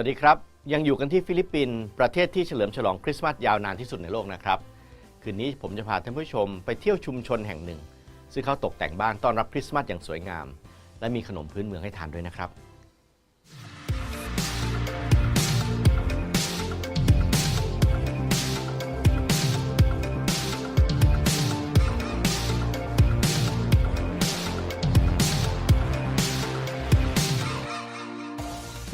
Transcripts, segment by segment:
วัสดีครับ ยังอยู่กันที่ฟิลิปปินส์ประเทศที่เฉลิมฉลองคริสต์มาสยาวนานที่สุดในโลกนะครับ คืนนี้ผมจะพาท่านผู้ชมไปเที่ยวชุมชนแห่งหนึ่ง ซึ่งเขาตกแต่งบ้านต้อนรับคริสต์มาสอย่างสวยงาม และมีขนมพื้นเมืองให้ทานด้วยนะครับ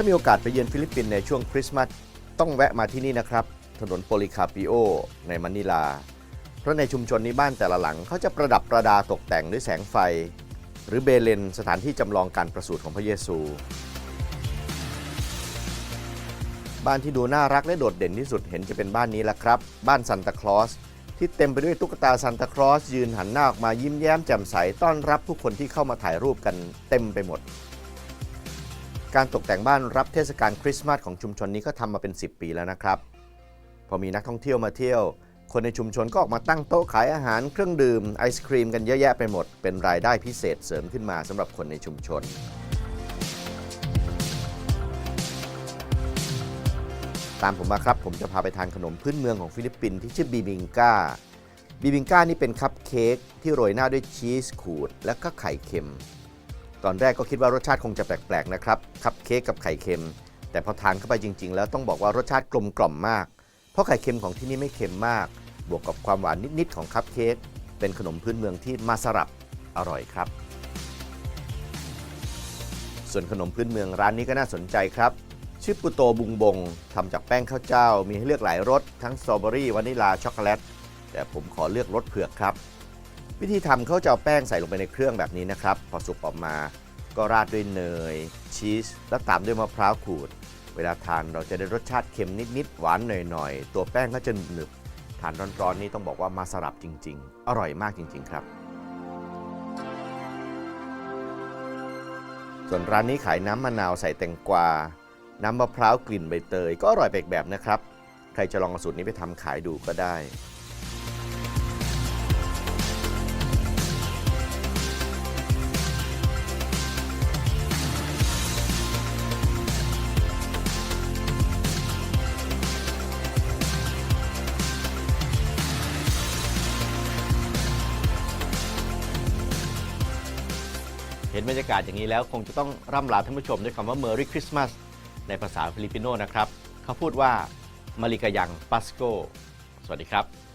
ามีโอกาสไปเยือนฟิลิปปินส์ในช่วงคริสต์มาสต้องแวะมาที่นี่นะครับ ถนนโปลิคาปิโอ ในมะนิลา เพราะในชุมชนนี้บ้านแต่ละหลังเขาจะประดับประดาตกแต่งด้วยแสงไฟ หรือเบเลนสถานที่จำลองการประสูติของพระเยซู บ้านที่ดูน่ารักและโดดเด่นที่สุดเห็นจะเป็นบ้านนี้แหละครับ บ้านซันตาคลอสที่เต็มไปด้วยตุ๊กตาซันตาคลอสยืนหันหน้าออกมายิ้มแย้มแจ่มใสต้อนรับผู้คนที่เข้ามาถ่ายรูปกันเต็มไปหมด การตกแต่งบ้านรับเทศกาลคริสต์มาสของชุมชนนี้ก็ทำมาเป็น 10 ปีแล้วนะครับ พอมีนักท่องเที่ยวมาเที่ยว คนในชุมชนก็ออกมาตั้งโต๊ะขายอาหารเครื่องดื่มไอศครีมกันเยอะแยะไปหมด เป็นรายได้พิเศษเสริมขึ้นมาสำหรับคนในชุมชน ตามผมมาครับ ผมจะพาไปทานขนมพื้นเมืองของฟิลิปปินส์ที่ชื่อบีบิงกาบีบิงกานี่เป็นคัพเค้กที่โรยหน้าด้วยชีสขูดและก็ไข่เค็ม ตอนแรกก็คิดว่ารสชาติคงจะแปลกๆนะครับ คัพเค้กกับไข่เค็ม แต่พอทานเข้าไปจริง ๆ แล้วต้องบอกว่ารสชาติกลมกล่อมมาก เพราะไข่เค็มของที่นี่ไม่เค็มมาก บวกกับความหวานนิดๆของคัพเค้ก เป็นขนมพื้นเมืองที่มาสรับอร่อยครับ ส่วนขนมพื้นเมืองร้านนี้ก็น่าสนใจครับ ชื่อปุโตบุงบงทำจากแป้งข้าวเจ้า มีให้เลือกหลายรส ทั้งสตรอเบอรี่วานิลาช็อกโกแลต แต่ผมขอเลือกรสเผือกครับ วิธีทำเขาจะเอาแป้งใส่ลงไปในเครื่องแบบนี้นะครับ พอสุกออกมาก็ราดด้วยเนย ชีส แล้วตามด้วยมะพร้าวขูด เวลาทานเราจะได้รสชาติเค็มนิดๆหวานหน่อยๆ ตัวแป้งก็จะหนึบทานร้อนๆนี่ต้องบอกว่ามาสลับจริง ๆ อร่อยมากจริง ๆ ครับ ส่วนร้านนี้ขายน้ำมะนาวใส่แตงกวา น้ำมะพร้าวกลิ่นใบเตย ก็อร่อยไปอีกแบบนะครับ ใครจะลองเอาสูตรนี้ไปทำขายดูก็ได้ เห็นบรรยากาศอย่างนี้แล้วคงจะต้องร่ำลาท่านผู้ชมด้วยคำว่า Merry Christmas ในภาษาฟิลิปปิโนนะครับ เขาพูดว่ามาริกายังปัสโก สวัสดีครับ